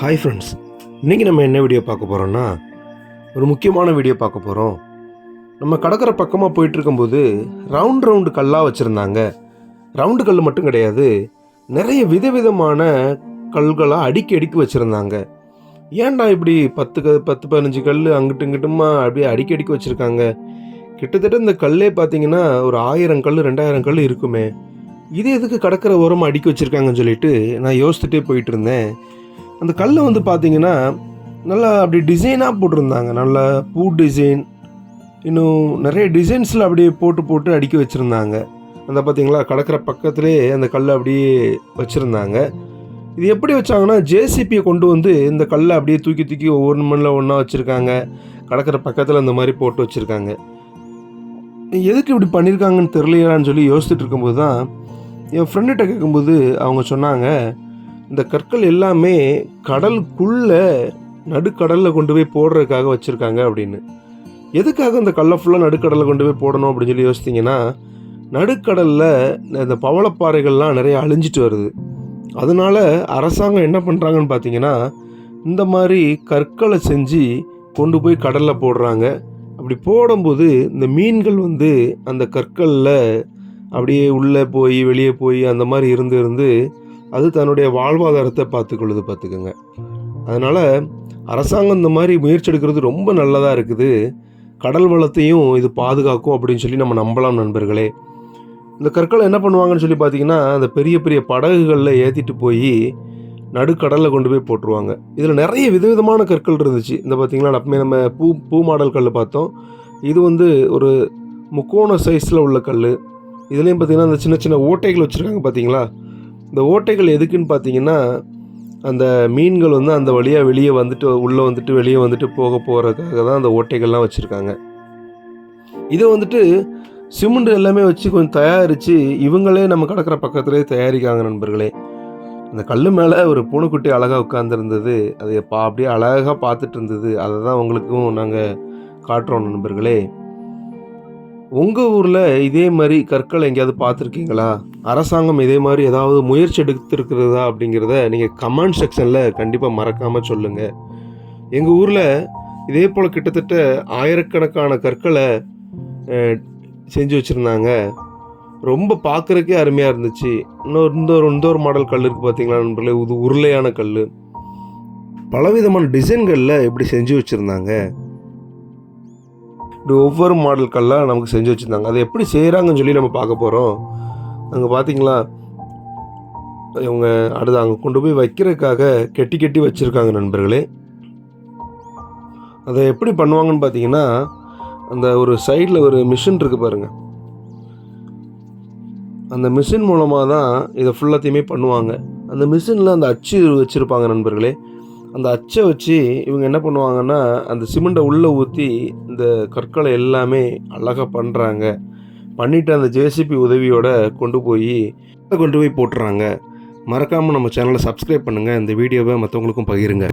Hi friends இன்றைக்கி நம்ம என்ன வீடியோ பார்க்க போகிறோம்னா ஒரு முக்கியமான வீடியோ பார்க்க போகிறோம் நம்ம கடற்கரை பக்கமாக போயிட்டுருக்கும்போது ரவுண்ட் ரவுண்டு கல்லாக வச்சுருந்தாங்க. ரவுண்டு கல் மட்டும் கிடையாது நிறைய விதவிதமான கல்களாக அடுக்கி அடுக்கி வச்சுருந்தாங்க. ஏன்டா இப்படி பத்து க பத்து பதினஞ்சு கல் அங்கிட்டு இங்கிட்டுமா அப்படியே அடிக்கி அடிக்கி வச்சுருக்காங்க? கிட்டத்தட்ட இந்த கல்லே பார்த்தீங்கன்னா ஒரு ஆயிரம் கல் ரெண்டாயிரம் கல் இருக்குமே. இது எதுக்கு கடற்கரை ஓரமாக அடுக்கி வச்சுருக்காங்கன்னு சொல்லிட்டு நான் யோசிச்சுட்டே போயிட்டு இருந்தேன் அந்த கல்லை வந்து பார்த்தீங்கன்னா நல்லா அப்படி டிசைனாக போட்டிருந்தாங்க. நல்லா பூ டிசைன் இன்னும் நிறைய டிசைன்ஸில் அப்படியே போட்டு போட்டு அடுக்கி வச்சுருந்தாங்க. அந்த பார்த்தீங்களா கடற்கரை பக்கத்துலேயே அந்த கல்லை அப்படியே வச்சுருந்தாங்க. இது எப்படி வச்சாங்கன்னா ஜேசிபியை கொண்டு வந்து இந்த கல்லை அப்படியே தூக்கி தூக்கி ஒவ்வொரு மண்ணில் ஒன்றா வச்சுருக்காங்க. கடற்கரை பக்கத்தில் அந்த மாதிரி போட்டு வச்சுருக்காங்க. எதுக்கு இப்படி பண்ணியிருக்காங்கன்னு தெரியலையான்னு சொல்லி யோசிச்சுட்டு இருக்கும்போது தான் என் ஃப்ரெண்டுகிட்ட கேட்கும்போது அவங்க சொன்னாங்க இந்த கற்கள் எல்லாமே கடலுக்குள்ளே நடுக்கடலில் கொண்டு போய் போடுறதுக்காக வச்சுருக்காங்க அப்படின்னு. எதுக்காக இந்த கல்லை ஃபுல்லாக நடுக்கடலில் கொண்டு போய் போடணும் அப்படின்னு சொல்லி யோசித்தீங்கன்னா நடுக்கடலில் இந்த பவளப்பாறைகள்லாம் நிறைய அழிஞ்சிட்டு வருது. அதனால அரசாங்கம் என்ன பண்ணுறாங்கன்னு பார்த்தீங்கன்னா இந்த மாதிரி கற்களை செஞ்சு கொண்டு போய் கடலில் போடுறாங்க. அப்படி போடும்போது இந்த மீன்கள் வந்து அந்த கற்களில் அப்படியே உள்ளே போய் வெளியே போய் அந்த மாதிரி இருந்து இருந்து அது தன்னுடைய வாழ்வாதாரத்தை பார்த்துக்கொள்ளுது பார்த்துக்கோங்க. அதனால் அரசாங்கம் இந்த மாதிரி முயற்சி எடுக்கிறது ரொம்ப நல்லதாக இருக்குது. கடல் வளத்தையும் இது பாதுகாக்கும் அப்படின்னு சொல்லி நம்ம நம்பலாம் நண்பர்களே. இந்த கற்களை என்ன பண்ணுவாங்கன்னு சொல்லி பார்த்தீங்கன்னா அந்த பெரிய பெரிய படகுகளில் ஏற்றிட்டு போய் நடுக்கடலில் கொண்டு போய் போட்டுருவாங்க. இதில் நிறைய விதவிதமான கற்கள் இருந்துச்சு. இந்த பார்த்திங்கன்னா நம்ம நம்ம பூ பூ மாடல் கல் பார்த்தோம். இது வந்து ஒரு முக்கோண சைஸில் உள்ள கல் இதுலேயும் பார்த்திங்கன்னா அந்த சின்ன சின்ன ஓட்டைகள் வச்சுருக்காங்க பார்த்தீங்களா? இந்த ஓட்டைகள் எதுக்குன்னு பார்த்தீங்கன்னா அந்த மீன்கள் வந்து அந்த வழியாக வெளியே வந்துட்டு உள்ளே வந்துட்டு வெளியே வந்துட்டு போக போகிறதுக்காக தான் அந்த ஓட்டைகள்லாம் வச்சுருக்காங்க. இதை வந்துட்டு சிமெண்ட் எல்லாமே வச்சு கொஞ்சம் தயாரித்து இவங்களே நம்ம கிடக்கிற பக்கத்துலேயே தயாரிக்காங்க நண்பர்களே. அந்த கல் மேலே ஒரு பூனைக்குட்டி அழகாக உட்காந்துருந்தது அதை பா அப்படியே அழகாக பார்த்துட்டு இருந்தது. அதை தான் உங்களுக்கும் நாங்கள் காட்டுறோம் நண்பர்களே. உங்கள் ஊரில் இதே மாதிரி கற்களை எங்கேயாவது பார்த்துருக்கீங்களா? அரசாங்கம் இதே மாதிரி ஏதாவது முயற்சி எடுத்திருக்கிறதா அப்படிங்கிறத நீங்கள் கமெண்ட் செக்ஷனில் கண்டிப்பாக மறக்காமல் சொல்லுங்கள் எங்கள் ஊரில் இதே போல் கிட்டத்தட்ட ஆயிரக்கணக்கான கற்களை செஞ்சு வச்சுருந்தாங்க. ரொம்ப பார்க்குறக்கே அருமையாக இருந்துச்சு. இன்னொரு இன்னொரு இன்னொரு மாடல் கல் இருக்குது பார்த்தீங்களா நண்பர்களே? இது உருளையான கல் பலவிதமான டிசைன்களில் இப்படி செஞ்சு வச்சுருந்தாங்க. இப்படி ஒவ்வொரு மாடல் நமக்கு செஞ்சு வச்சுருந்தாங்க. அதை எப்படி செய்கிறாங்கன்னு சொல்லி நம்ம பார்க்க போகிறோம் அங்கே பார்த்தீங்களா இவங்க அடுத்து அங்கே கொண்டு போய் வைக்கிறதுக்காக கெட்டி கெட்டி வச்சுருக்காங்க நண்பர்களே. அதை எப்படி பண்ணுவாங்கன்னு பார்த்தீங்கன்னா அந்த ஒரு சைடில் ஒரு மிஷின் இருக்குது பாருங்கள் அந்த மிஷின் மூலமாக தான் இதை ஃபுல்லாத்தையுமே பண்ணுவாங்க. அந்த மிஷினில் அந்த அச்சு வச்சுருப்பாங்க நண்பர்களே. அந்த அச்சை வச்சு இவங்க என்ன பண்ணுவாங்கன்னா அந்த சிமெண்ட்டை உள்ளே ஊற்றி இந்த கற்களை எல்லாமே அழகாக பண்ணுறாங்க பண்ணிவிட்டு அந்த ஜேசிபி உதவியோட கொண்டு போய் கொண்டு போய் போட்டுறாங்க. மறக்காமல் நம்ம சேனலை சப்ஸ்கிரைப் பண்ணுங்கள் இந்த வீடியோவை மற்றவங்களுக்கும் பகிருங்க.